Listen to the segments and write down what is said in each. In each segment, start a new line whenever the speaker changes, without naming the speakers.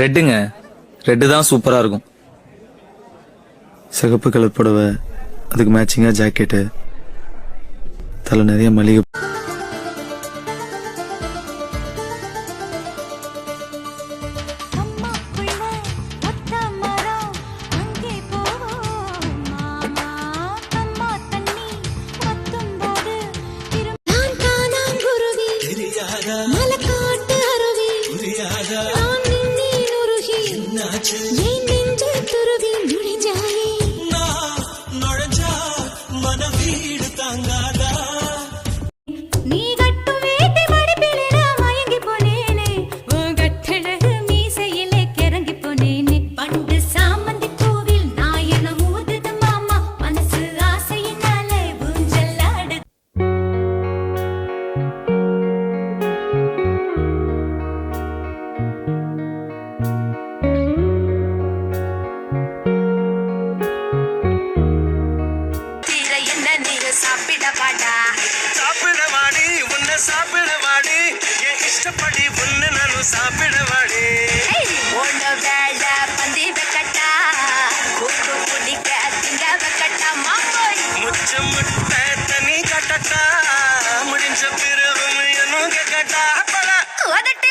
ரெட்டுங்க. Red தான் சூப்பரா இருக்கும்.
சிகப்பு கலர் புடவை அதுக்கு மேட்சிங்காக ஜாக்கெட்டு தலை நிறைய மளிகை
一
சாப்பிடவாடி
ஓட வேட பந்தி வெக்கட்டா. கூட்டு குடிக்க திங்க வெக்கட்டா மாம்போய்
முச்ச முட்டை தனி கட்டட்டா. முடிஞ்ச பிறகும் என்னும் கேட்கட்டா பல
உதட்ட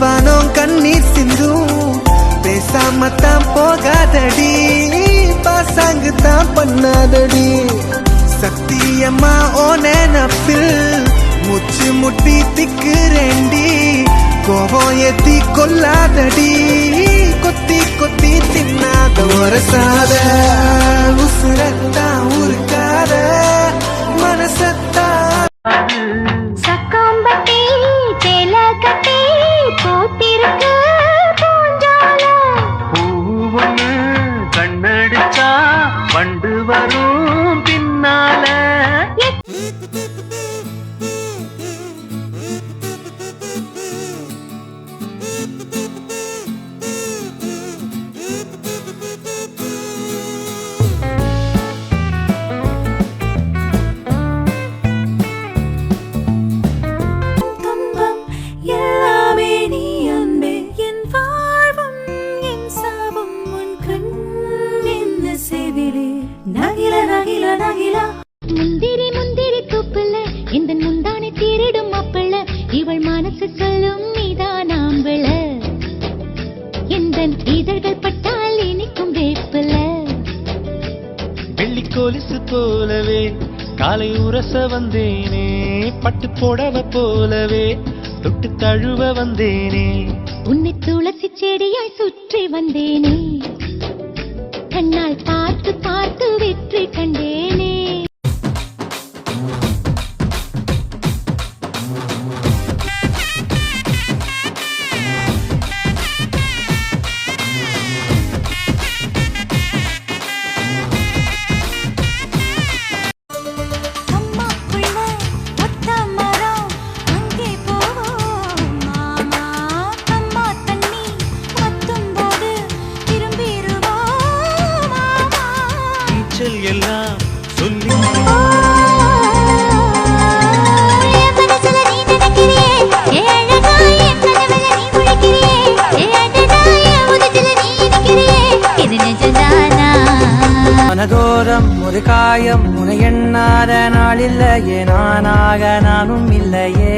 வானம் கண்ணீர் சிந்தும். பேசாம தான் போகாதடி. பாசாங்கு தான் பண்ணாதடி. சத்தியமா ஓ நினப்பில் முச்சு முட்டி திக்குறேண்டி கோபம் ஏத்தி கொல்லாதடி. கொத்தி கொத்தி தின்னாத ஒரு சாத. உசுரத்தான் உருக்காத.
முந்திரி முந்திரி தூப்புல இந்த முந்தானை திருடும் மாப்பிள்ள. இவள் மனசு சொல்லும் நீதான் ஆம்பிள. எந்த இதழ்கள் பட்டால் இனிக்கும் வேப்பில.
வெள்ளி கொலுசு போலவே காலை உரச வந்தேனே. பட்டு புடவ போலவே தொட்டு தழுவ வந்தேனே.
உன்னை துளசி செடியாய் சுற்றி வந்தேனே. கண்ணால் பார்த்து பார்த்து வெற்றி கண்டேனே.
ஒரு காயம் உன எண்ணாத நாள் இல்லையே நானாக நானும் இல்லையே.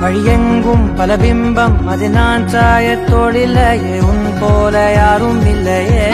வழியெங்கும் பல பிம்பம் அது நான் சாயத்தோடு இல்லையே உன் போல யாரும் இல்லையே.